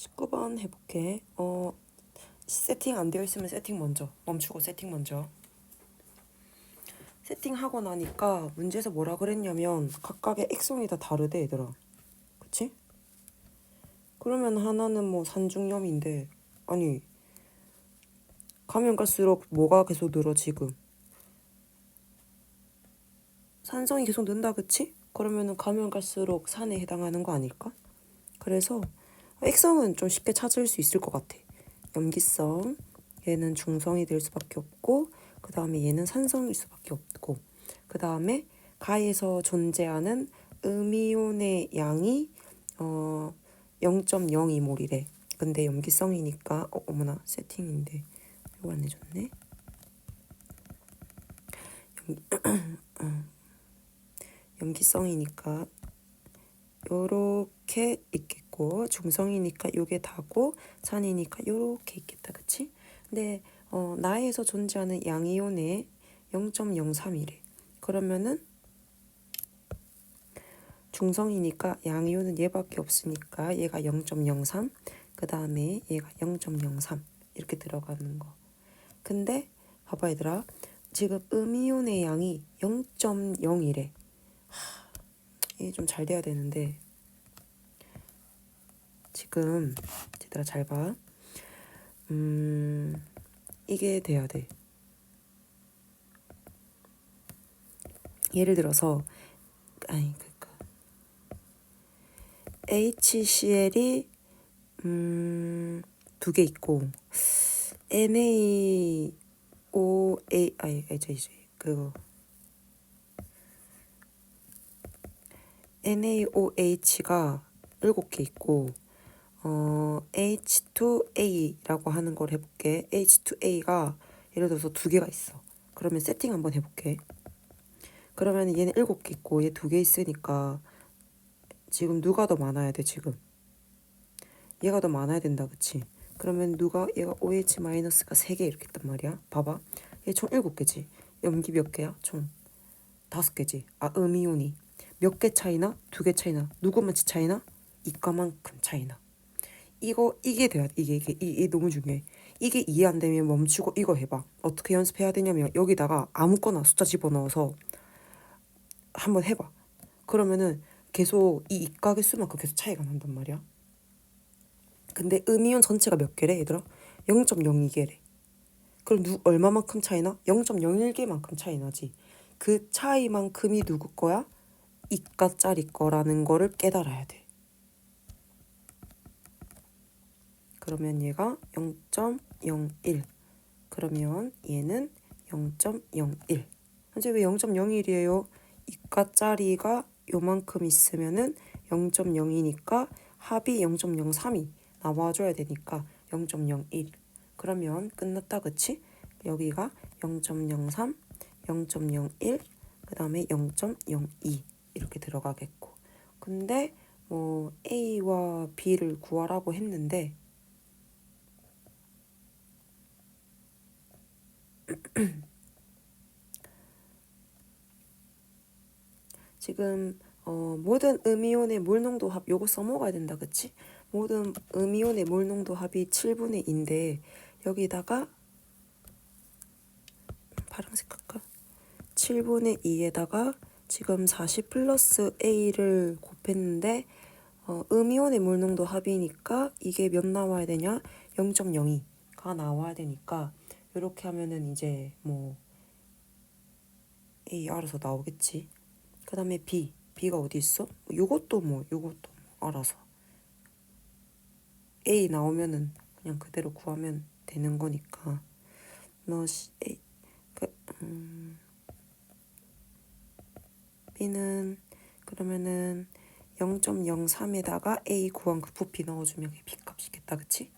19번 해볼게. 어, 세팅 안 되어 있으면 세팅 먼저. 멈추고 세팅 먼저. 세팅하고 나니까 문제에서 뭐라 그랬냐면 각각의 액성이 다 다르대 얘들아. 그치? 그러면 하나는 뭐 산중염인데 아니 가면 갈수록 뭐가 계속 늘어 지금? 산성이 계속 는다 그치? 그러면은 가면 갈수록 산에 해당하는 거 아닐까? 그래서 액성은 좀 쉽게 찾을 수 있을 것 같아. 염기성 얘는 중성이 될 수밖에 없고 그 다음에 얘는 산성일 수밖에 없고 그 다음에 가에서 존재하는 음이온의 양이 어 0.02몰이래. 근데 염기성이니까 어, 어머나 세팅인데 이거 안 해줬네. 염기, 염기성이니까 요렇게 있겠고 중성이니까 요게 다고 산이니까 요렇게 있겠다. 그치? 근데 어, 나에서 존재하는 양이온의 0.03이래. 그러면은 중성이니까 양이온은 얘밖에 없으니까 얘가 0.03 그 다음에 얘가 0.03 이렇게 들어가는 거. 근데 봐봐 얘들아 지금 음이온의 양이 0.0이래. 이게 좀 잘 돼야 되는데 지금 얘들아 잘 봐. 음 이게 돼야 돼. 예를 들어서 아니 그니까 HCl이 음 두 개 있고 NaOA 아니 이제 이제 그거 NaOH가 7개 있고 어, H2A라고 하는 걸 해볼게. H2A가 예를 들어서 두 개가 있어. 그러면 세팅 한번 해볼게. 그러면 얘는 7개 있고 얘 두 개 있으니까 지금 누가 더 많아야 돼 지금? 얘가 더 많아야 된다 그치? 그러면 누가 얘가 OH 마이너스가 3개 이렇게 있단 말이야. 봐봐. 얘총 7개지. 염기 몇 개야? 총 5개지. 아 음이온이. 몇 개 차이나? 두 개 차이나? 누구만치 차이나? 이과만큼 차이나. 이거 이게 돼야 돼. 이게 이게 이게 너무 중요해. 이게 이해 안 되면 멈추고 이거 해봐. 어떻게 연습해야 되냐면 여기다가 아무거나 숫자 집어넣어서 한번 해봐. 그러면은 계속 이 이과 개수만큼 계속 차이가 난단 말이야. 근데 음이온 전체가 몇 개래 얘들아? 0.02개래. 그럼 누 얼마만큼 차이나? 0.01개만큼 차이 나지. 그 차이만큼이 누구 거야? 이과짜리 거라는 거를 깨달아야 돼. 그러면 얘가 0.01. 그러면 얘는 0.01. 현재 왜 0.01이에요? 이과짜리가 요만큼 있으면은 0.0이니까 합이 0.03이 나와줘야 되니까 0.01. 그러면 끝났다 그치? 여기가 0.03, 0.01, 그 다음에 0.02 이렇게 들어가겠고. 근데 뭐 A와 B를 구하라고 했는데 지금 어, 모든 음이온의 몰농도 합 요거 써먹어야 된다 그치? 모든 음이온의 몰농도 합이 7분의 2인데 여기다가 파란색 할까? 7분의 2에다가 지금 40 플러스 A를 곱했는데 어, 음이온의 몰농도 합이니까 이게 몇 나와야 되냐? 0.02가 나와야 되니까 이렇게 하면은 이제 뭐 A 알아서 나오겠지. 그 다음에 B. B가 어디 있어? 요것도 뭐 요것도 뭐 알아서. A 나오면은 그냥 그대로 구하면 되는 거니까. 너 시, A, 그, 음, B는 그러면은 0.03에다가 A 구한 그 부피 넣어주면 그게 B 값이겠다, 그치?